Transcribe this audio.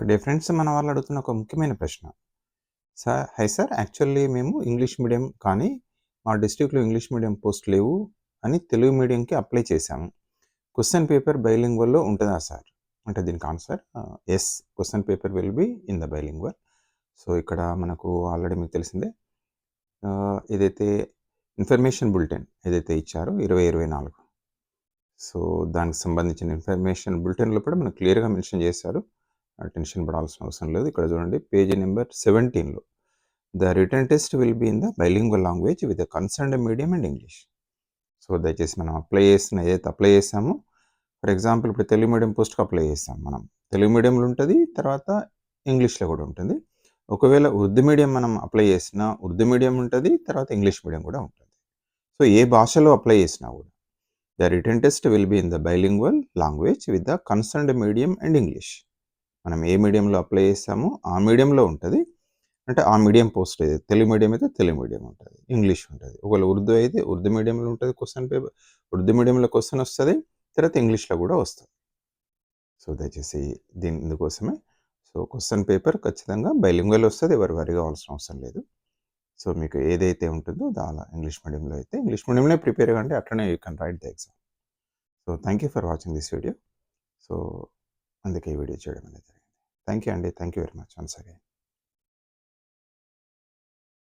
So dear friends మన వాళ్ళు అడుగుతున్న ఒక ముఖ్యమైన ప్రశ్న. సార్ హై సార్ యాక్చువల్లీ మేము ఇంగ్లీష్ మీడియం కానీ మా డిస్ట్రిక్ట్లో ఇంగ్లీష్ మీడియం పోస్ట్ లేవు అని తెలుగు మీడియంకి అప్లై చేశాము. క్వశ్చన్ పేపర్ బైలింగ్వల్లో ఉంటుందా సార్ అంటే దీనికి answer yes question paper will be in the bilingual so ఇక్కడ మనకు ఆల్రెడీ మీకు తెలిసిందే. ఏదైతే ఇన్ఫర్మేషన్ బులెటిన్ ఏదైతే ఇచ్చారో ఇరవై ఇరవై నాలుగు. సో దానికి సంబంధించిన ఇన్ఫర్మేషన్ బులెటిన్లో కూడా మనకు క్లియర్గా మెన్షన్ చేశారు. టెన్షన్ పడాల్సిన అవసరం లేదు. ఇక్కడ చూడండి పేజీ నెంబర్ సెవెంటీన్లో. The return test will be in the bilingual language with the concern medium and English. So దయచేసి మనం అప్లై చేసిన ఏదైతే అప్లై చేసామో ఫర్ ఎగ్జాంపుల్ ఇప్పుడు తెలుగు మీడియం పోస్ట్కి అప్లై చేస్తాం మనం. తెలుగు మీడియంలో ఉంటుంది తర్వాత ఇంగ్లీష్లో కూడా ఉంటుంది. ఒకవేళ ఉర్దూ మీడియం మనం అప్లై చేసినా ఉర్దూ మీడియం ఉంటుంది తర్వాత ఇంగ్లీష్ మీడియం కూడా ఉంటుంది. సో ఏ భాషలో అప్లై చేసినా కూడా the return test will be in the bilingual language with the concerned medium and English. మనం ఏ మీడియంలో అప్లై చేస్తామో ఆ మీడియంలో ఉంటుంది. అంటే ఆ మీడియం పోస్ట్ అయితే తెలుగు మీడియం అయితే తెలుగు మీడియం ఉంటుంది. ఇంగ్లీష్ ఉంటుంది. ఒకవేళ ఉర్దూ అయితే ఉర్దూ మీడియంలో ఉంటుంది క్వశ్చన్ పేపర్. ఉర్దూ మీడియంలో క్వశ్చన్ వస్తుంది తర్వాత ఇంగ్లీష్లో కూడా వస్తుంది. సో దయచేసి దీని ఇందుకోసమే. సో క్వశ్చన్ పేపర్ ఖచ్చితంగా బైలింగ్వల్ వస్తుంది ఎవరు వారిగా అవసరం అవసరం లేదు. సో మీకు ఏదైతే ఉంటుందో దాని ఇంగ్లీష్ మీడియంలో అయితే ఇంగ్లీష్ మీడియంలో ప్రిపేర్ కంటే అట్లనే you can write the exam. So thank you for watching this video. So అందుకే ఈ వీడియో చేయడం అనేది థ్యాంక్ యూ అండి. Thank you very much once again.